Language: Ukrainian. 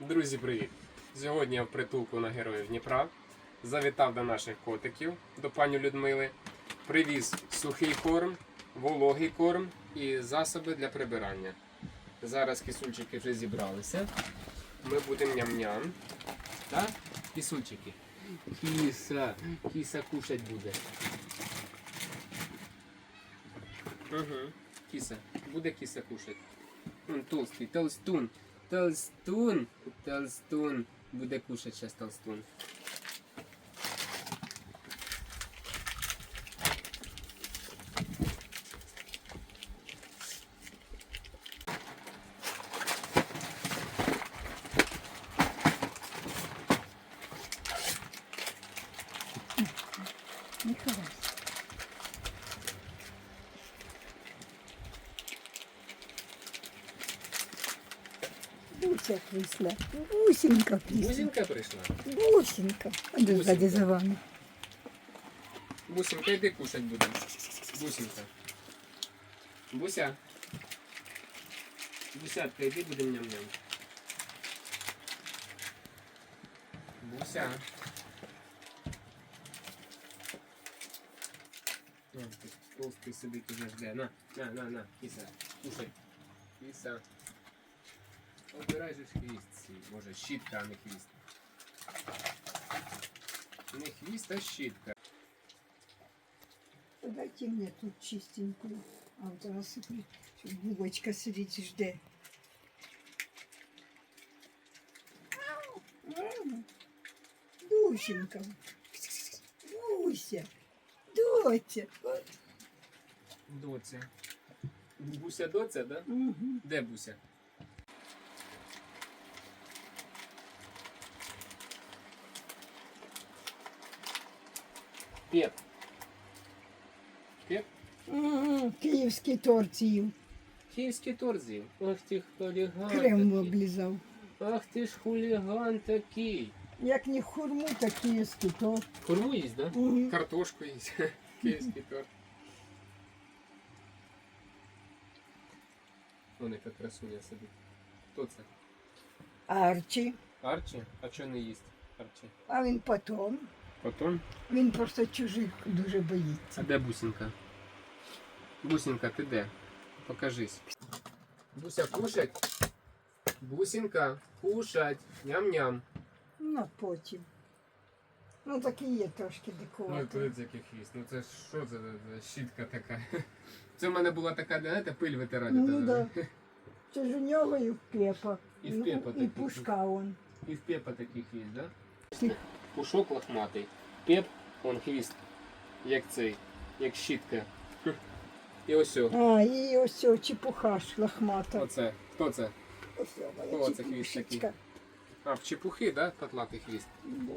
Друзі, привіт! Сьогодні я в притулку на героїв Дніпра. Завітав до наших котиків, до пані Людмили. Привіз сухий корм, вологий корм і засоби для прибирання. Зараз кисульчики вже зібралися. Ми будемо ням-ням. Так? Кисульчики. Кіса, кіса кушать буде. Угу. Кіса. Буде кіса кушать. Толстий, толстун. Толстун. Толстун. Буде кушать сейчас толстун. Нехорошо. Буся прийшла. Бусинка прийшла. Бусинка прийшла. Бусинка. А де ззаді за вами? Бусинка, йди кушать будемо. Бусинка. Буся. Бусятка, йди будемо ням-ням. Буся. На, тут толстий сидить уже жде. На, на, на, на, кіса. Кушай. Кіса. Обирай же хвіст свій. Може, щітка, а не хвіст. Не хвіст, а щітка. Дайте мені тут чистеньку. А от зараз собі, щоб булочка сидить і жде. Ау, ау. Бусинка. Буся. Доця. Буся доця, да? Мгм. Де Буся? Пеп. Пеп? Київський торт їв. Київський торт з'їв. Ах ти хуліган Крем такий. облізав. Ах ти ж хуліган такий. Як не хурму, так київський торт. Хурму їсть, да? Мгм. Картошку їсть. Київський торт. Вон яка красуня сидить. Хто це? Арчі. Арчі? А чого не їсть? Арчі. А він потом. Потім. Він просто чужих дуже боїться. А де бусинка? Бусинка, ти де? Покажись. Буся, кушать. Бусинка, кушать. Ням-ням. Ну, а потім. Ну, так і є трошки Ну, дикувати. тут який хвіст. Ну це ж що це за щітка така? Це в мене була така, знаєте, пиль витирати. Ну, та- да. Це ж у нього і в пепа. І в Ну, Пепа І такий. пушка он. І в пепа такий хвіст, да? Пушок лохматий. Пеп, он хвіст. Як цей, як щітка. І ось. А, і ось цього чепуха ж лохмата. Оце. Хто це? Ось о, моя Хто це хвіст чепушечка. А, в чепухи, да, Татлатий хвіст? Да.